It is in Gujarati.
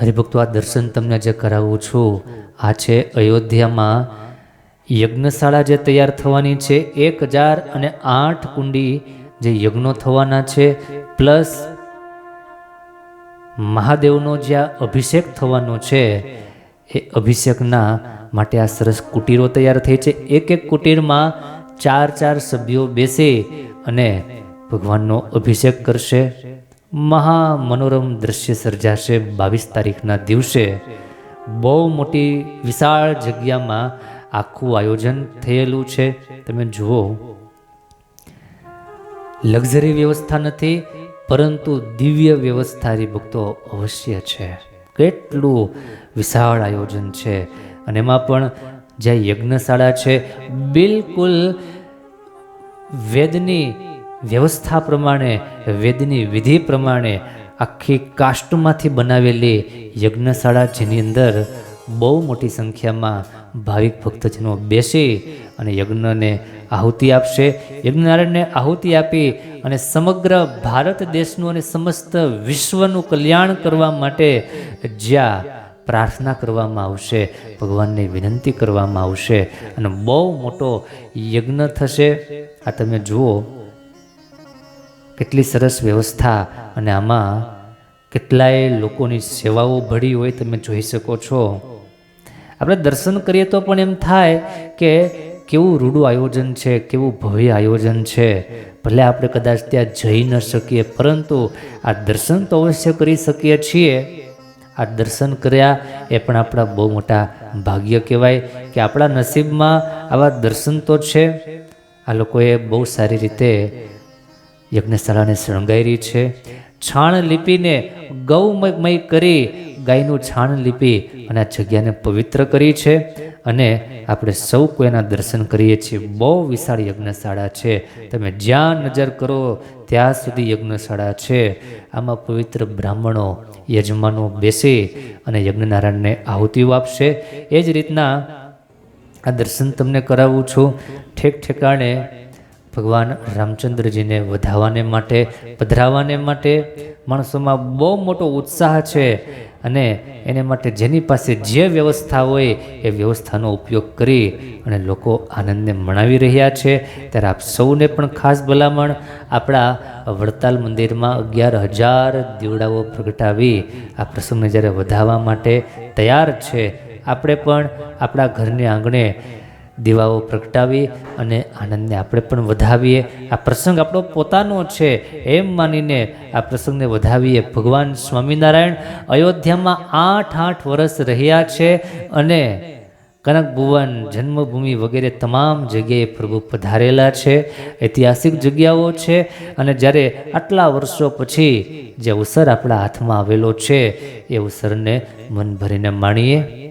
હરિભક્તો, આ દર્શન તમને જે કરાવું છું. આ છે અયોધ્યામાં યજ્ઞશાળા જે તૈયાર થવાની છે, એક હજાર અને આઠ કુંડી જે યજ્ઞો થવાના છે, પ્લસ મહાદેવનો જ્યાં અભિષેક થવાનો છે, એ અભિષેકના માટે આ સરસ કુટીરો તૈયાર થઈ છે. એક એક કુટીરમાં ચાર ચાર સભ્યો બેસે અને ભગવાનનો અભિષેક કરશે. મહા મનોરમ દ્રશ્ય સર્જાશે બાવીસ તારીખના દિવસે. બહુ મોટી વિશાળ જગ્યામાં આખું આયોજન થયેલું છે. તમે જુઓ. લક્ઝરી વ્યવસ્થા નથી, પરંતુ દિવ્ય વ્યવસ્થા ભક્તો અવશ્ય છે. કેટલું વિશાળ આયોજન છે. અને એમાં પણ જ્યાં યજ્ઞશાળા છે, બિલકુલ વેદની વ્યવસ્થા પ્રમાણે, વેદની વિધિ પ્રમાણે આખી કાષ્ટમાંથી બનાવેલી યજ્ઞશાળા જેની અંદર બહુ મોટી સંખ્યામાં ભાવિક ભક્તજનો બેસી અને યજ્ઞને આહુતિ આપશે. યજ્ઞનારાયણને આહુતિ આપી અને સમગ્ર ભારત દેશનું અને સમસ્ત વિશ્વનું કલ્યાણ કરવા માટે જ્યાં પ્રાર્થના કરવામાં આવશે, ભગવાનને વિનંતી કરવામાં આવશે અને બહુ મોટો યજ્ઞ થશે. આ તમે જુઓ કેટલી સરસ વ્યવસ્થા અને આમાં કેટલાય લોકોની સેવાઓ ભળી હોય તમે જોઈ શકો છો. આપણે દર્શન કરીએ તો પણ એમ થાય કે કેવું રૂડું આયોજન છે, કેવું ભવ્ય આયોજન છે. ભલે આપણે કદાચ ત્યાં જઈ ન શકીએ, પરંતુ આ દર્શન તો અવશ્ય કરી શકીએ છીએ. આ દર્શન કર્યા એ પણ આપણા બહુ મોટા ભાગ્ય કહેવાય કે આપણા નસીબમાં આવા દર્શન તો છે. આ લોકોએ બહુ સારી રીતે યજ્ઞશાળાને શણગારી છે. છાણ લીપીને ગૌમય કરી ગાયનું છાણ લીપી અને આ જગ્યાને પવિત્ર કરી છે. અને આપણે સૌ કોઈના દર્શન કરીએ છીએ. બહુ વિશાળ યજ્ઞશાળા છે. તમે જ્યાં નજર કરો ત્યાં સુધી યજ્ઞશાળા છે. આમાં પવિત્ર બ્રાહ્મણો, યજમાનો બેસી અને યજ્ઞનારાયણને આહુતિઓ આપશે. એ જ રીતના આ દર્શન તમને કરાવું છું. ઠેક ઠેકાણે ભગવાન રામચંદ્રજીને વધાવવાને માટે, પધરાવવાને માટે માણસોમાં બહુ મોટો ઉત્સાહ છે અને એને માટે જેની પાસે જે વ્યવસ્થા હોય એ વ્યવસ્થાનો ઉપયોગ કરી અને લોકો આનંદને મનાવી રહ્યા છે. ત્યારે આપ સૌને પણ ખાસ ભલામણ, આપણા વડતાલ મંદિરમાં અગિયાર હજાર દીવડાઓ પ્રગટાવી આ પ્રસંગને જ્યારે વધાવવા માટે તૈયાર છે, આપણે પણ આપણા ઘરને આંગણે દીવાઓ પ્રગટાવી અને આનંદને આપણે પણ વધાવીએ. આ પ્રસંગ આપણો પોતાનો છે એમ માનીને આ પ્રસંગને વધાવીએ ભગવાન સ્વામિનારાયણ. અયોધ્યામાં આઠ આઠ વર્ષ રહ્યા છે અને કનક ભુવન જન્મભૂમિ વગેરે તમામ જગ્યાએ પ્રભુ પધારેલા છે. ઐતિહાસિક જગ્યાઓ છે અને જ્યારે આટલા વર્ષો પછી જે અવસર આપણા હાથમાં આવેલો છે એ અવસરને મન ભરીને માણીએ.